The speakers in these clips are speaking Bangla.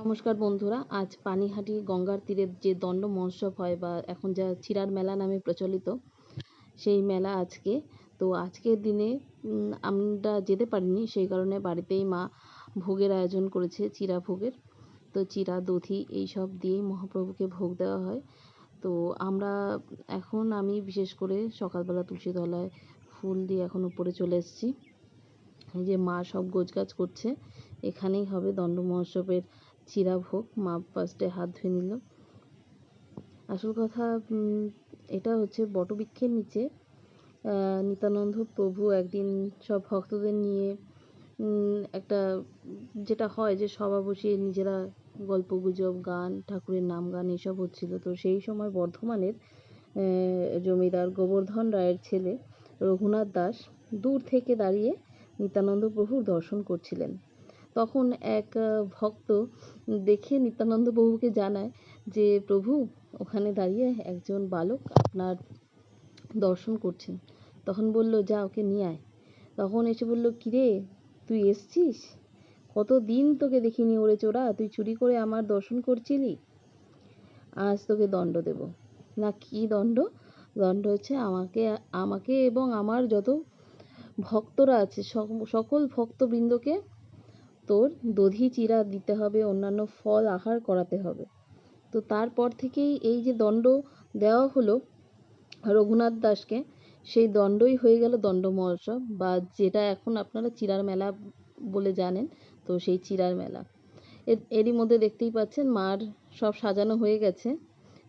নমস্কার বন্ধুরা, আজ পানিহাটি গঙ্গার তীরে যে দণ্ড মহোৎসব হয় বা এখন যা চিরার মেলা নামে প্রচলিত, সেই মেলা আজকে। তো আজকের দিনে আমরা যেতে পারিনি, সেই কারণে বাড়িতেই মা ভোগের আয়োজন করেছে, চিরা ভোগের। তো চিরা, দধি এই সব দিয়েই মহাপ্রভুকে ভোগ দেওয়া হয়। তো আমরা এখন আমি বিশেষ করে সকালবেলা তুলসী তলায় ফুল দিয়ে এখন উপরে চলে এসেছি। এই যে মা সব গোছগাছ করছে, এখানেই হবে দণ্ড মহোৎসবের চিরা ভোগ মা ফার্স্টে হাত ধুয়ে নিল। আসল কথা এটা হচ্ছে বটবৃক্ষের নিচে নিত্যানন্দ প্রভু একদিন সব ভক্তদের নিয়ে একটা, যেটা হয় যে সভা বসিয়ে নিজেরা গল্প, গুজব, গান, ঠাকুরের নাম গান এসব হচ্ছিল। তো সেই সময় বর্ধমানের জমিদার গোবর্ধন রায়ের ছেলে রঘুনাথ দাস দূর থেকে দাঁড়িয়ে নিত্যানন্দ প্রভুর দর্শন করছিলেন। তখন এক ভক্ত দেখে নিত্যানন্দ প্রভুকে জানায় যে, প্রভু, ওখানে দাঁড়িয়ে একজন বালক আপনার দর্শন করছেন। তখন বলল, যা, ওকে নিয়ে আয়। তখন এসে বলল, কিরে, তুই এসছিস? কত দিন তোকে দেখিনি ওরে চোরা? তুই চুরি করে আমার দর্শন করছিলি? আজ তোকে দণ্ড দেব। না, কি দণ্ড? দণ্ড হচ্ছে আমাকে আমাকে এবং আমার যত ভক্তরা আছে, সক- সকল ভক্তবৃন্দকে তোর দধি চিরা দিতে হবে, অন্যান্য ফল আহার করাতে হবে। তো তারপর থেকেই এই যে দণ্ড দেওয়া হলো রঘুনাথ দাসকে, সেই দণ্ডই হয়ে গেল দণ্ড মহোৎসব বা যেটা এখন আপনারা চিরার মেলা বলে জানেন, তো সেই চিরার মেলা। এর, এরই মধ্যে দেখতেই পাচ্ছেন মার সব সাজানো হয়ে গেছে।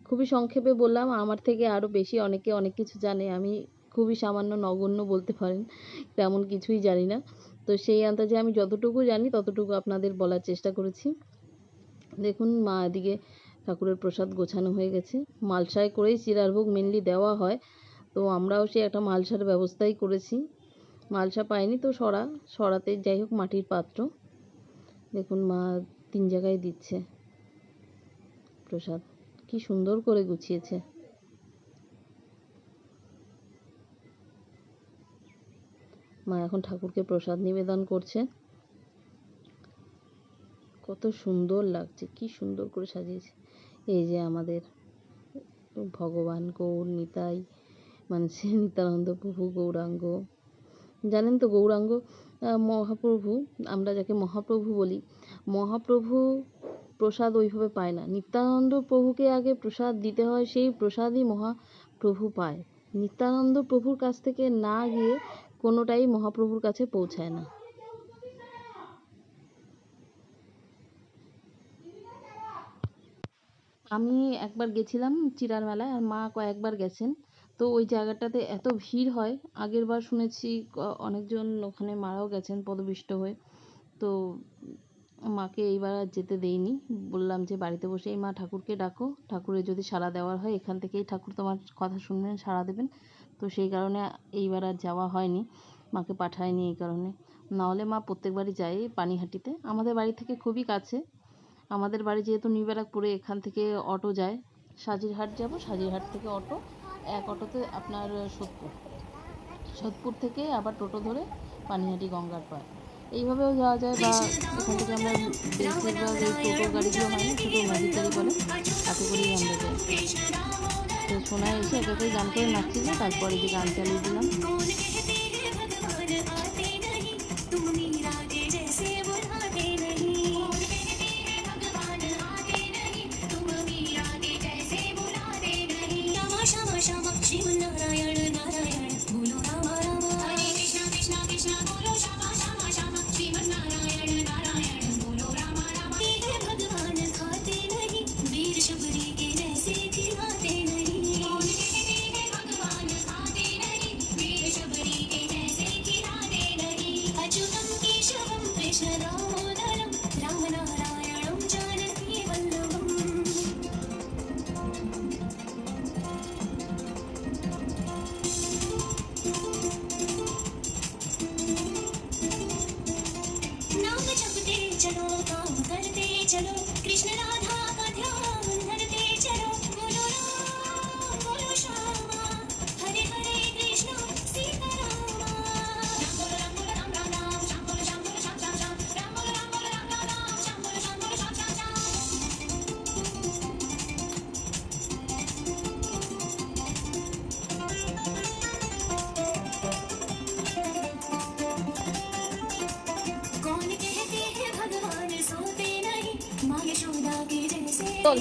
খুবই সংক্ষেপে বললাম, আমার থেকে আরও বেশি অনেকে অনেক কিছু জানে, আমি খুবই সামান্য নগণ্য বলতে পারেন, তেমন কিছুই জানি না। তো সেই আন্দাজে আমি যতটুকু জানি ততটুকু আপনাদের বলার চেষ্টা করেছি। দেখুন, মা এদিকে ঠাকুরের প্রসাদ গোছানো হয়ে গেছে। মালসায় করেই চিরার ভোগ মেনলি দেওয়া হয়। তো আমরাও সেই একটা মালসার ব্যবস্থাই করেছি। মালসা পাইনি তো সরা, সরাতে যাই হোক মাটির পাত্র। দেখুন, মা তিন জায়গায় দিচ্ছে প্রসাদ। কি সুন্দর করে গুছিয়েছে। মা এখন ঠাকুরকে প্রসাদ নিবেদন করছে। কত সুন্দর লাগছে, কি সুন্দর করে সাজিয়েছে। এই যে আমাদের ভগবান গৌর, নিতাই মানে সে নিত্যানন্দ, প্রভু গৌরাঙ্গ। জানেন তো গৌরাঙ্গ মহাপ্রভু, আমরা যাকে মহাপ্রভু বলি, মহাপ্রভু প্রসাদ ওইভাবে পায় না। নিত্যানন্দ প্রভুকে আগে প্রসাদ দিতে হয়, সেই প্রসাদই মহাপ্রভু পায়। নিত্যানন্দ প্রভুর কাছ থেকে না গিয়ে কোনোটাই মহাপ্রভুর কাছে পৌঁছায় না। আমি একবার গেছিলাম চিরার মেলায় আর মা কয়েকবার গেছেন। তো ওই জায়গাটাতে এত ভিড় হয়। আগের বার শুনেছি অনেকজন ওখানে মারাও গেছেন পদপিষ্ট হয়ে। তো মাকে এইবার আর যেতে দেইনি। বললাম যে বাড়িতে বসেই মা ঠাকুরকে ডাকো। ঠাকুরের যদি সাড়া দেওয়ার হয়, এখান থেকেই ঠাকুর তোমার কথা শুনবেন, সাড়া দেবেন। তো সেই কারণে এইবার আর যাওয়া হয়নি। মাকে পাঠায়নি এই কারণে। নাহলে মা প্রত্যেকবারই যায় পানিহাটিতে। আমাদের বাড়ি থেকে খুবই কাছে। আমাদের বাড়ি যেহেতু নিউ ব্যারাকপুরে, এখান থেকে অটো যায়। সাজিরহাট যাব। সাজিরহাট থেকে অটো, এক অটোতে আপনার সোদপুর। সোদপুর থেকে আবার টোটো ধরে পানিহাটি গঙ্গার পাড় এইভাবেও যাওয়া যায় বা এখান থেকে আমরা বেশিরভাগ টোটো গাড়িগুলো হয় ছোটো ম্যাজিক গাড়ি বলে তাতে করেই আমরা যাই। তো সোনা এসে একে একে গান তারপরে যে গান চালিয়ে দিলাম। চল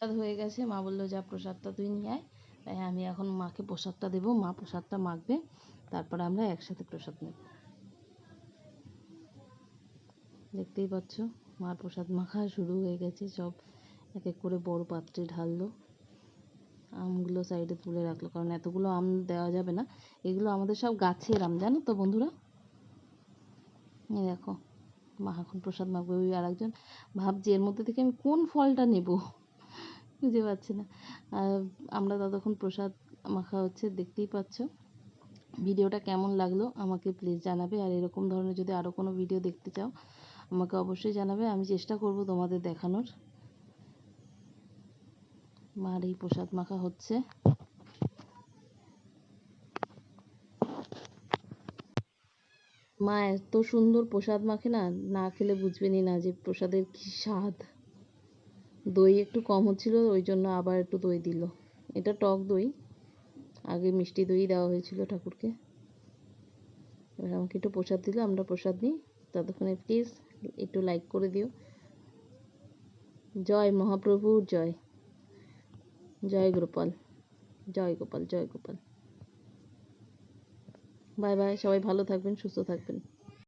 প্রসাদ হয়ে গেছে। মা বলল, যা প্রসাদটা তুই নিয়ে আয়। তাই আমি এখন মাকে প্রসাদটা দেবো। মা প্রসাদটা মাখবে। তারপরে আমরা একসাথে প্রসাদ নেব। দেখতেই পাচ্ছ, মার প্রসাদ মাখা শুরু হয়ে গেছে। সব এক এক করে বড় পাত্রে ঢাললো। আমগুলো সাইডে তুলে রাখল। কারণ এতগুলো আম দেওয়া যাবে না। এগুলো আমাদের সব গাছের আম, জানো তো বন্ধুরা? এই দেখো, মা এখন প্রসাদ মাখবে। ওই আর একজন ভাবছি, এর মধ্যে থেকে আমি কোন ফলটা নেব? বুঝতে পারছি না। আমরা ততক্ষণ প্রসাদ মাখা হচ্ছে, দেখতেই পাচ্ছ। ভিডিওটা কেমন লাগল আমাকে প্লিজ জানাবে। আর এরকম ধরনের যদি আরও কোনো ভিডিও দেখতে চাও, আমাকে অবশ্যই জানাবে। আমি চেষ্টা করব তোমাদের দেখানোর। মার এই প্রসাদ মাখা হচ্ছে। মা এত সুন্দর প্রসাদ মাখে না না খেলে বুঝবেনই না যে প্রসাদের কী স্বাদ। দই একটু কম হচ্ছিল, ওই জন্য আবার একটু দই দিল। এটা টক দই, আগে মিষ্টি দই দেওয়া হয়েছিল ঠাকুরকে। এবার আমাকে একটু প্রসাদ দিল, আমরা প্রসাদ নিই। ততক্ষণে প্লিজ একটু লাইক করে দিও। জয় মহাপ্রভুর জয়। জয় গোপাল জয় গোপাল জয় গোপাল। বাই বাই সবাই ভালো থাকবেন, সুস্থ থাকবেন।